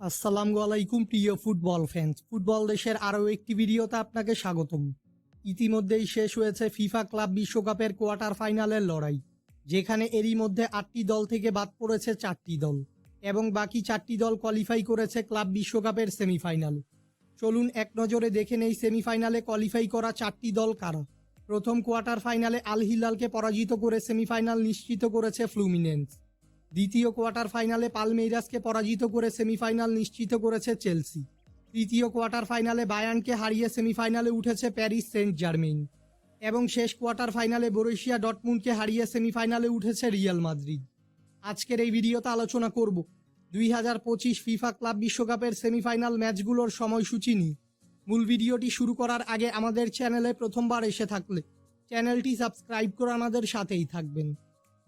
আসসালামু আলাইকুম, প্রিয় ফুটবল ফ্যান্স ফুটবল দেশের আরও একটি ভিডিওতে আপনাকে স্বাগতম। ইতিমধ্যেই শেষ হয়েছে ফিফা ক্লাব বিশ্বকাপের কোয়ার্টার ফাইনালের লড়াই, যেখানে এরই মধ্যে আটটি দল থেকে বাদ পড়েছে চারটি দল এবং বাকি চারটি দল কোয়ালিফাই করেছে ক্লাব বিশ্বকাপের সেমিফাইনাল চলুন এক নজরে দেখে নেই সেমিফাইনালে কোয়ালিফাই করা চারটি দল কারা। প্রথম কোয়ার্টার ফাইনালে আল হিলালকে পরাজিত করে সেমিফাইনাল নিশ্চিত করেছে ফ্লুমিনেন্স। দ্বিতীয় কোয়ার্টার ফাইনালে পালমেইরাসকে পরাজিত করে সেমিফাইনাল নিশ্চিত করেছে চেলসি। তৃতীয় কোয়ার্টার ফাইনালে বায়ানকে হারিয়ে সেমিফাইনালে উঠেছে প্যারিস সেন্ট জার্মেইন এবং শেষ কোয়ার্টার ফাইনালে বরুশিয়া ডটমুন্ডকে হারিয়ে সেমিফাইনালে উঠেছে রিয়াল মাদ্রিদ। আজকের এই ভিডিওতে আলোচনা করব দুই হাজার পঁচিশ ফিফা ক্লাব বিশ্বকাপের সেমিফাইনাল ম্যাচগুলোর সময়সূচি নিয়ে। মূল ভিডিওটি শুরু করার আগে আমাদের চ্যানেলে প্রথমবার এসে থাকলে চ্যানেলটি সাবস্ক্রাইব করে আমাদের সাথেই থাকবেন।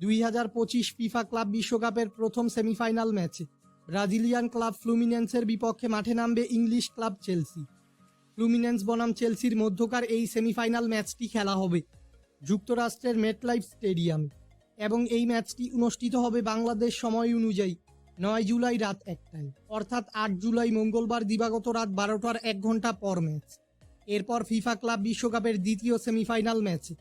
দুই হাজার পঁচিশ ফিফা ক্লাব বিশ্বকাপের প্রথম সেমিফাইনাল ম্যাচে। ব্রাজিলিয়ান ক্লাব ফ্লুমিনেন্সের বিপক্ষে মাঠে নামবে ইংলিশ ক্লাব চেলসি। ফ্লুমিনেন্স বনাম চেলসির মধ্যকার এই সেমিফাইনাল ম্যাচটি খেলা হবে যুক্তরাষ্ট্রের মেটলাইফ স্টেডিয়ামে এবং এই ম্যাচটি অনুষ্ঠিত হবে বাংলাদেশ সময় অনুযায়ী নয় জুলাই রাত একটায়, অর্থাৎ আট জুলাই মঙ্গলবার দিবাগত রাত বারোটার এক ঘণ্টা পর ম্যাচ। এরপর ফিফা ক্লাব বিশ্বকাপের দ্বিতীয় সেমিফাইনাল ম্যাচে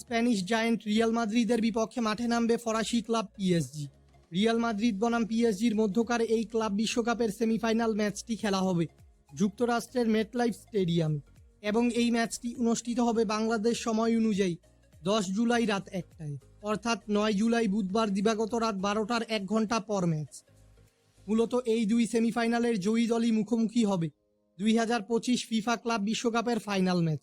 স্প্যানিশ জায়ান্ট রিয়াল মাদ্রিদের বিপক্ষে মাঠে নামবে ফরাসি ক্লাব পিএসজি রিয়াল মাদ্রিদ বনাম পিএসজির মধ্যকার এই ক্লাব বিশ্বকাপের সেমিফাইনাল ম্যাচটি খেলা হবে যুক্তরাষ্ট্রের মেটলাইফ স্টেডিয়াম এবং এই ম্যাচটি অনুষ্ঠিত হবে বাংলাদেশ সময় অনুযায়ী দশ জুলাই রাত একটায়, অর্থাৎ নয় জুলাই বুধবার দিবাগত রাত বারোটার এক ঘণ্টা পর ম্যাচ। মূলত এই দুই সেমিফাইনালের জয়ী দলই মুখোমুখি হবে দুই হাজার পঁচিশ ফিফা ক্লাব বিশ্বকাপের ফাইনাল ম্যাচ।